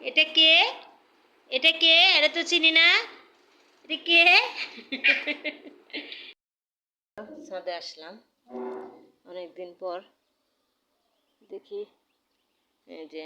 এটা কে? এটা কে? এটা তো চিনি না। এটা কে? ছাদে আসলাম। অনেকদিন পর দেখি এই যে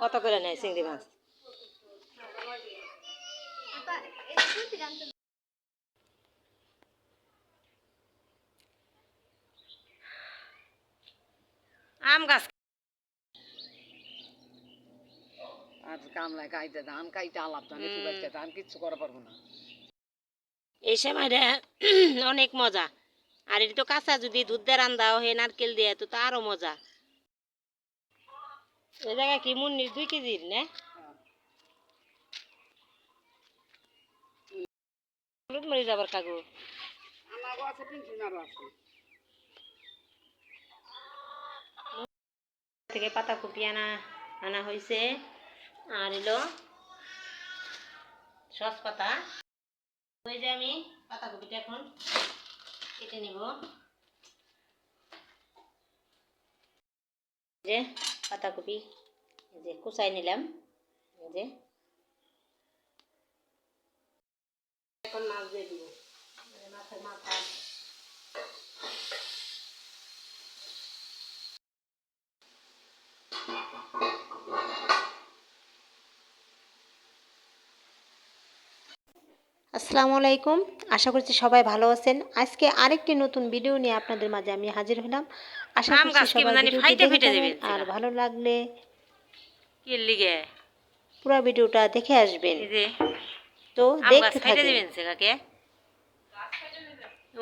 কত করে নেয় চিংড়ি মাছ? আম গাছ। আর কামলায় কাইতে ধান কাইতে আলাপ। চুবাইতে ধান কিচ্ছু করা পারব না। এই সময়টা অনেক মজা। আর এটা তো কাঁচা যদি দুধ দিয়ে রান্দাও হে নারকেল দিয়ে তো আরও মজা। এই জায়গা কি মুন্নির দুই কেজির না? হলুদ মরি যাবার থেকে পাতাকপি আনা আনা হয়েছে আর এলো সস পাতা ওই যে আমি পাতাকপিটা এখন কেটে নিব। যে পাতাকপি যে কুচাই নিলাম। যে এখন মাছ দিয়ে দিব। মাছের মাথা। আসসালামু আলাইকুম। আশা করছি সবাই ভালো আছেন। আজকে আরেকটি নতুন ভিডিও নিয়ে আপনাদের মাঝে আমি হাজির হলাম। আশা করছি সবাই যাবে? আর ভালো লাগলে পুরো ভিডিওটা দেখে আসবেন। তো দেখতে কাকে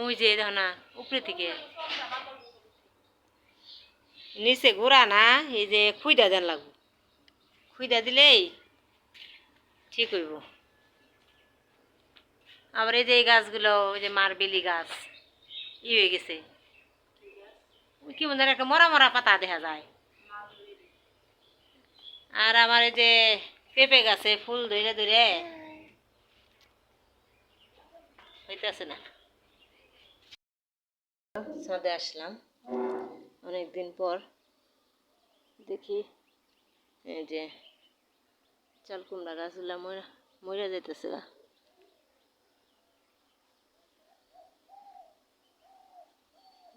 ওই যে না উপরে থেকে। নিচে ঘোরা না এই যে খুইদা দেন লাগবো। খুইদা দিলেই ঠিক হইব। আবার এই যে এই গাছগুলো, ওই যে মারবেলি গাছ, ই হয়ে গেছে। কি মনে একটা মরা মরা পাতা দেখা যায়। আর আমার এই যে পেঁপে গাছে ফুল ধরে ধরে হইতেছে না। ছাদে আসলাম অনেক দিন পর। দেখি, এই যে চাল কুমড়া গাছগুলা মরা যাইতেছে গা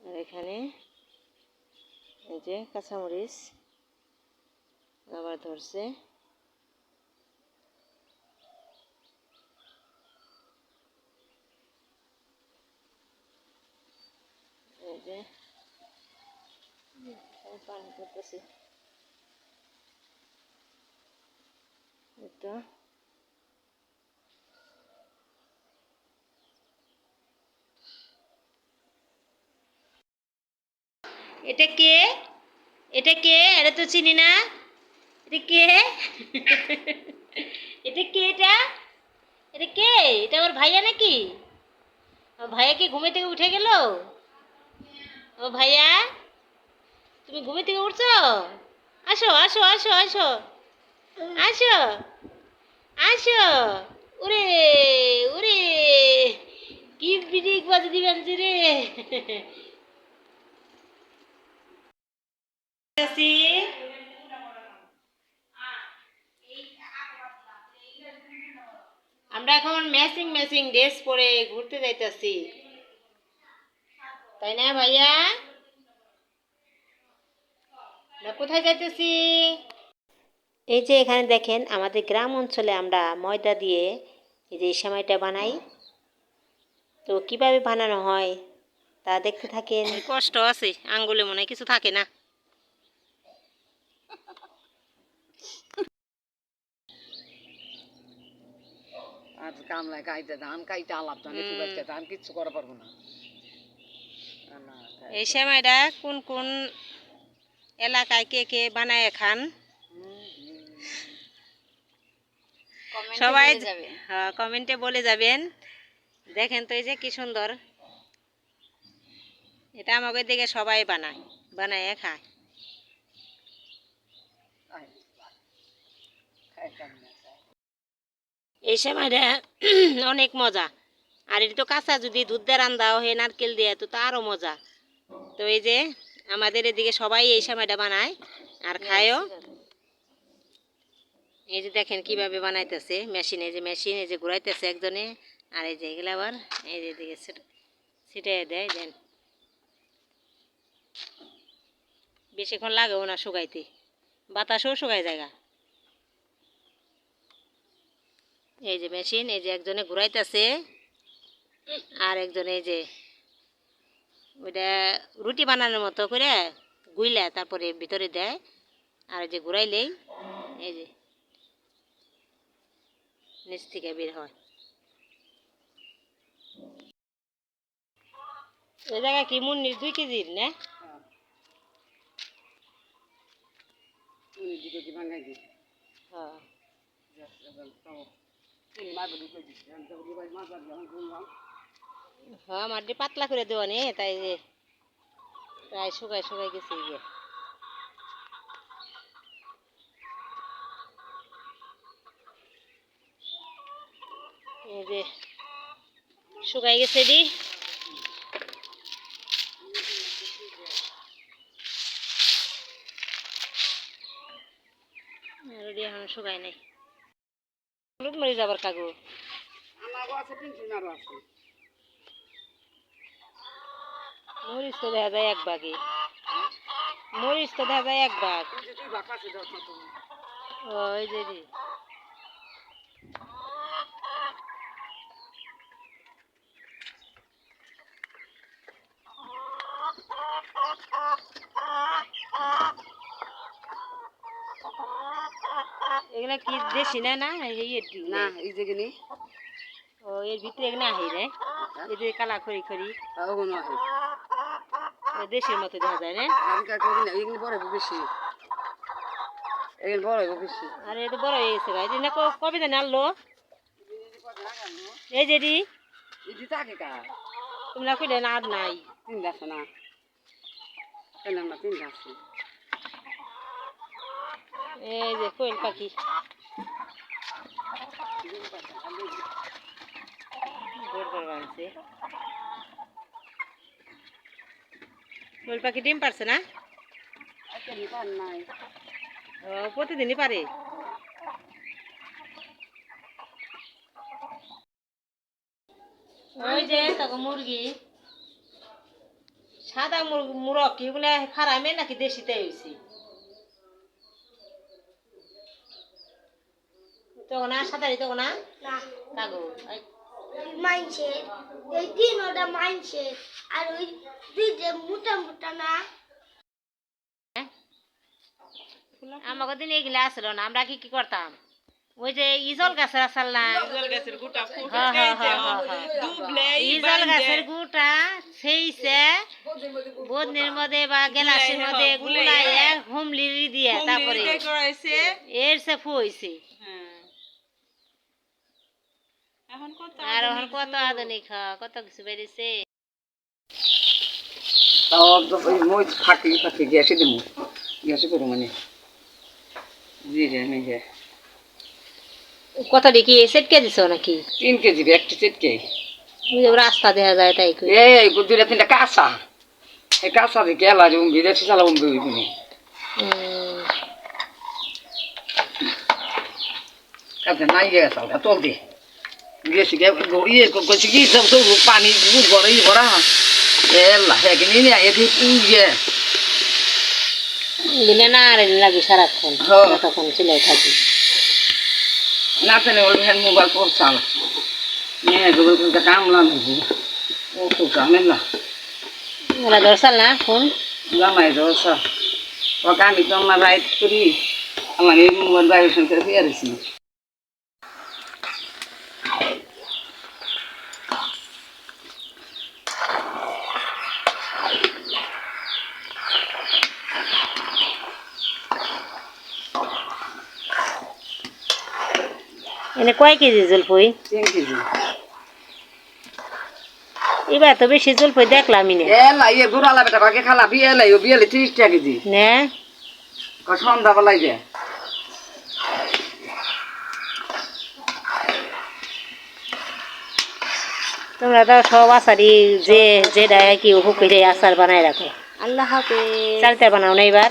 আর এখানে এই যে কাঁচামরিচ আবার ধরছে। এই যে পানি করতেছি। এটা এটা কে? এটা কে? এটা তো চিনি না। এটা কে? এটা কে এটা? এটা কে? এটা আমার ভাইয়া নাকি? আমার ভাইয়া কি ঘুমে থেকে উঠে গেল? ও ভাইয়া, তুমি ঘুমে থেকে উঠছো? আসো আসো আসো আসো। আসো আসো। ওরে ওরে। কি বিড়িক বাজে দিবেন রে? আসি। আমরা এখন ম্যাচিং ম্যাচিং ড্রেস পরে ঘুরতে যাইতাছি। তাই না ভাইয়া? কোথায় যাইতেছি? এই যে এখানে দেখেন, আমাদের গ্রাম অঞ্চলে আমরা ময়দা দিয়ে এই যে এই সেমাইটা বানাই। তো কীভাবে বানানো হয় তা দেখতে থাকেন। কষ্ট আছে, আঙ্গুলে মনে কিছু থাকে না। আর কামলায় কাইতে ধান কাইতে আলাপ হুম। চুবাইতে ধান কিচ্ছু করা পারব না। এই সেমাইটা কোন কোন এলাকায় কে কে বানায় খান? সবাই হ্যাঁ, কমেন্টে বলে যাবেন। দেখেন তো এই যে কি সুন্দর। এটা আমাকে দেখে সবাই বানায় বানায় খায়। খাই। এই সময়টা অনেক মজা। আর এটা তো কাঁচা যদি দুধ দিয়ে রান্দাও হে নারকেল দিয়ে তো তা আরও মজা। তো এই যে আমাদের এদিকে সবাই এই সময়টা বানায় আর খায়ও। এই যে দেখেন কীভাবে বানাইতেছে মেশিন এই যে মেশিন এই যে ঘুরাইতেছে একজনে আর এই যে এগুলো আবার এই যে দিকে ছিটাই দেয় দেন। বেশিক্ষণ লাগেও না শুকাইতে। বাতাসও শুকাই জায়গা। এই যে মেশিন এই যে একজনে ঘুরাইতেছে আর একজনে এই যে ওইটা রুটি বানানোর মতো করে গুইলা তারপরে ভিতরে দেয় আর এই যে ঘুরাইলেই এই যে নিচ থেকে বের হয়। ওই জায়গায় কি মুন্নির দুই কেজির না? কি হ্যাঁ। তিন মাস ঢুকে দিচ্ছি আমি তো দুবাই মাছ আর যখন বললাম হ্যাঁ মাটি পাতলা করে দেওয়া নে, তাই যে প্রায় শুকাই শুকাই গেছে গিয়ে যে। শুকাই গেছে দি। শুকাই নাই। হলুদ মরে যাবার কাগু মরিচ তো দেখা যায় এক ভাগে মরিচ তো দেখা যায় এক মতো ওই যে রে। এগুলা কি দেশি না না এই না এই যে কিনি। ও এর ভিতরে এগুলো আহি রে এই যে কালা খড়ি খড়ি ওগুলো ওই দেশের মতো দেখা যায় না আমি কাকে কিনা এগুলো বড় বেশি এগুলো বড় বেশি আর এটা বড় হয়ে গেছে ভাই। না কবে জানি আনলো এই যে রি ইদি থাকে কা তোমরা কইলে না আর নাই। তিন আছে না। এলাম না তিন এই যে কোয়েল পাখি। কোয়েল পাখি ডিম পারছে না? প্রতিদিনই পারে। ওই যে তখন মুরগি। সাদা মুরগ মুরগ কি ওগুলা ফারামে নাকি দেশিতে হয়েছে তখন আর সাঁতারি তখন না। কাগজ। মাইনছে। এই তিন ওটা মাইনছে। আর ওই দুই যে মোটা মোটা না। আমাকে দিন এগুলা আসলো না আমরা কি কি করতাম? ওই যে ইজল গাছের আসাল না? হ্যাঁ, হ্যাঁ, হ্যাঁ, হ্যাঁ, হ্যাঁ। ইজল গাছের গুটা সেইছে বদনির মধ্যে বা গেলাসের মধ্যে গুলাইয়ে হুমলি দিয়ে তারপরে এর সে ফুইছে। আর এখন কত আধুনিক হ, কত কিছু বেরিয়েছে। তাও ওই মই ফাঁকি ফাঁকি গ্যাসে দেবো গ্যাসে করো মানে। জি রে আমি গে কত দেখি সেটকে দিছ নাকি? তিন কেজি রে একটা চেটকে ওই রাস্তা দেখা যায় তাই কই। এই দুইটা তিনটা কাঁচা। এই কাঁচা দিয়ে গেলা যে উম্বি দেখছি চালা উম্বি উম, কাছে নাই গেছে তোল দে। গেছি ইয়ে করছি কি সব সব পানি গুড় ভরা ই ভরা এলা হ্যাঁ কিনি নিয়ে এদি ইয়ে দিলে না আর লাগে সারাক্ষণ হ্যাঁ। তখন চিলাই থাকি না তেনে ওই হ্যান্ড মোবাইল করছাল নিয়ে গোবর করতে কামলা নেব ও তো ঝামেলা ওরা ধরছাল না ফোন জামাই দোসা ওকে আমি তো আমার রাইট করি আমার এই মোবাইল ভাইব্রেশন করে ফিরেছি এনে কয় কেজি জলপই তিন কেজি। এবার তো বেশি জলপই দেখলামই না। এলা ইয়ে গুড়ালা বেটা কাকে খালা বিয়ে লাই ও বিয়ে তিরিশ টাকা কেজি। না। সন্ধ্যাবেলায় যে। তোমরা তো সব আচারি যে যে যেটা কি হুকুরে আচার বানাই রাখো। আল্লাহ হাফেজ। চালটা বানাও না এবার?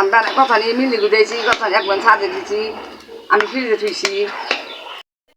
আমরা কথা নিয়ে মিলি গুদেছি কথা একবার ছাদে দিছি আমি ফ্রিজে থুইছি।